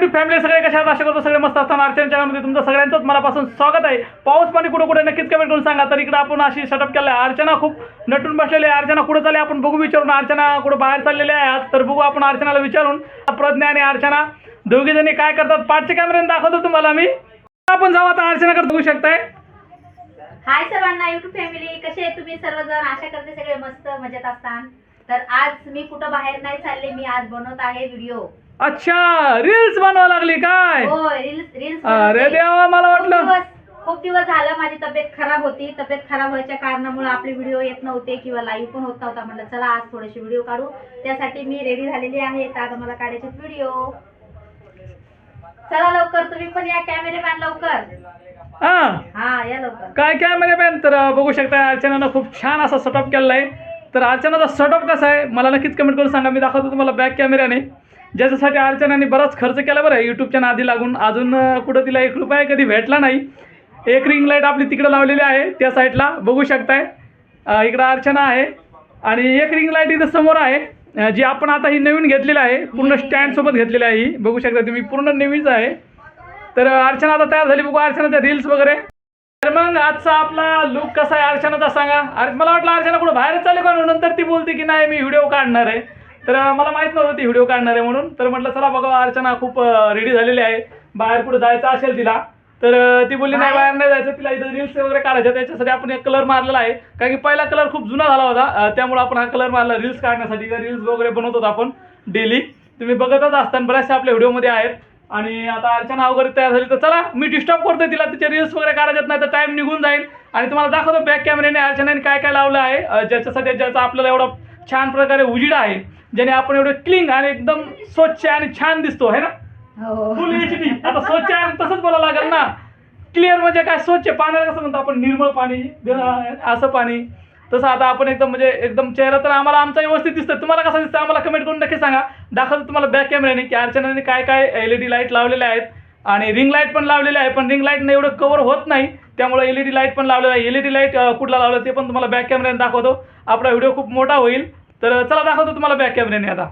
YouTube family सगळे कशा आशा करतो सगळे मस्त. असताना अर्चना चॅनलमध्ये तुमचं सगळ्यांचंच मनापासून स्वागत आहे. पाऊस पाणी कुठं कुठे नक्कीच कमेंट करून सांगा. तर इकडे आपण अशी सेटअप केलं आहे. अर्चना खूप नटून बसलेली आहे. अर्चना कुठं चालली आपण बघू विचारून. अर्चना कुठं बाहेर चाललेली आहे आज? तर बघू आपण अर्चनाला विचारून. प्रज्ञा आणि अर्चना दोघी जणी काय करतात? पाठच्या कॅमेऱ्याने दाखवतो तुम्हाला मी. आपण जाऊ आता अर्चनाकडे बघू शकताय. हाय सर्वांना युट्यूब फॅमिली कसे आहे तुम्ही सर्वजण? आशा करते सगळे मस्त मजेत असतात तर आज मी कुठं बाहेर नाही चालले मी आज बनवत आहे व्हिडिओ अच्छा रील्स बनवा लागली काय? हो रील्स रील्स अरे देवा मला वाटलं. खूप दिवस झालं माझी तब्येत खराब होती. तब्येत खराब व्हायच्या कारणामुळे आपले व्हिडिओ येत नव्हते किंवा लाईव्ह पण होत नव्हता. म्हटलं चला आज थोडेसे व्हिडिओ काढू. त्यासाठी मी रेडी झालेली आहे. तर आता मला काढायचे व्हिडिओ चला लवकर तुम्ही पण या कॅमेरेमॅन लवकर. हा. हा या लवकर. काय म्हणजे मॅम तर बघू शकता अर्चनानं खूप छान असा सेटअप केलेला आहे. तर अर्चनाचा सेटअप कसा आहे? मला नक्कीच कमेंट करून सांगा. मी दाखवतो तुम्हाला बॅक कॅमेऱ्याने ज्याच्यासाठी अर्चनाने बराच खर्च केला बरं. यूट्यूबच्या आधी लागून. अजून कुठं तिला एक रुपया कधी भेटला नाही. एक रिंग लाइट आपली तिकडं लावलेली आहे. त्या साईडला बघू शकताय. इकडं अर्चना आहे. आणि एक रिंग लाइट इथं समोर आहे. जी आपण आता ही नवीन घेतलेली आहे. पूर्ण स्टँडसोबत घेतलेली आहे ही. बघू शकता तुम्ही पूर्ण नवीनच आहे. तर अर्चना आता तयार झाली. बघू अर्चनाच्या रील्स वगैरे. तर मग आजचा आपला लुक कसा आहे अर्चनाचा सांगा. अरे मला वाटलं अर्चना कुठं बाहेरच चालू का? नंतर ती बोलते की नाही मी व्हिडिओ काढणार आहे. तर मला माहीत नव्हतं ती व्हिडिओ काढणार आहे म्हणून. तर म्हटलं चला बघा अर्चना खूप रेडी झालेली आहे. बाहेर कुठं जायचं असेल तिला. तर ती बोलली नाही बाहेर नाही जायचं. तिला इथं रील्स वगैरे काढायच्या त्याच्यासाठी आपण एक कलर मारलेला आहे. कारण की पहिला कलर खूप जुना झाला होता. त्यामुळे आपण हा कलर मारला रील्स काढण्यासाठी. रील्स वगैरे बनवतो आपण डेली तुम्ही बघतच असताना बऱ्याचशा आपल्या व्हिडिओमध्ये आहेत. आणि आता अर्चना वगैरे तयार झाली तर चला मी डिस्टर्ब करतोय तिला तिचे रील्स वगैरे काढायच्यात नाही तर टाइम निघून जाईल. आणि तुम्हाला दाखवतो बॅक कॅमेऱ्याने अर्चनाने काय काय लावलं आहे. ज्याच्यासाठी ज्याचा आपल्याला एवढा छान प्रकारे उजीड आहे ज्याने आपण एवढं क्लीन आणि एकदम स्वच्छ आणि छान दिसतो आहे ना? हो. फुल एच डी आता स्वच्छ आहे तसंच बोलावं लागेल ना. क्लिअर म्हणजे काय स्वच्छ पाण्याला कसं म्हणतो आपण? निर्मळ पाणी असं पाणी. तसं आता आपण एकदम म्हणजे एकदम चेहरा तर आम्हाला आमचा व्यवस्थित दिसतं तुम्हाला कसं दिसतं आम्हाला कमेंट करून नक्की सांगा. दाखवतो तुम्हाला बॅक कॅमेऱ्याने की अर्चनाने काय काय एल ई डी लाइट लावलेल्या आहेत आणि रिंग लाइट पण लावलेले आहे पण रिंग लाईटने एवढं कवर होत नाही. त्यामुळे एल ई डी लाइट पण लावलेलं आहे. एल ई डी लाइट कुठला लावलं ते पण तुम्हाला बॅक कॅमेऱ्याने दाखवतो. आपला व्हिडिओ खूप मोठा होईल. तर चला दाखवतो तुम्हाला बॅक कॅमेऱ्याने आता.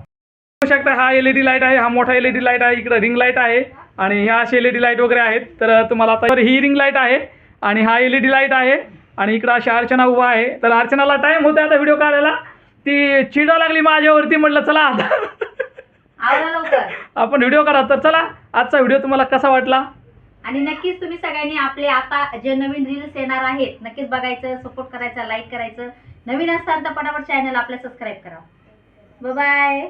बघू शकता हा एल ई डी लाइट आहे हा मोठा एल ई डी लाइट आहे इकडं रिंग लाइट आहे आणि ह्या अशी एल ई डी लाइट वगैरे आहेत. तर तुम्हाला आता ही रिंग लाइट आहे आणि हा एल ई डी लाइट आहे. आणि इकडं अशी अर्चना उभा आहे. तर अर्चनाला टाईम होता आता व्हिडिओ काढायला. ती चिडा लागली माझ्यावरती म्हटलं चला आता. आपण व्हिडिओ करा तर चला आजचा व्हिडिओ तुम्हाला कसा वाटला? आणि नक्कीच तुम्ही सगळ्यांनी आपले आता जे नवीन रील्स येणार आहेत नक्कीच बघायचं सपोर्ट करायचं लाईक करायचं. नवीन असताल तर पटापट चॅनल आपलं सबस्क्राईब करा. बाय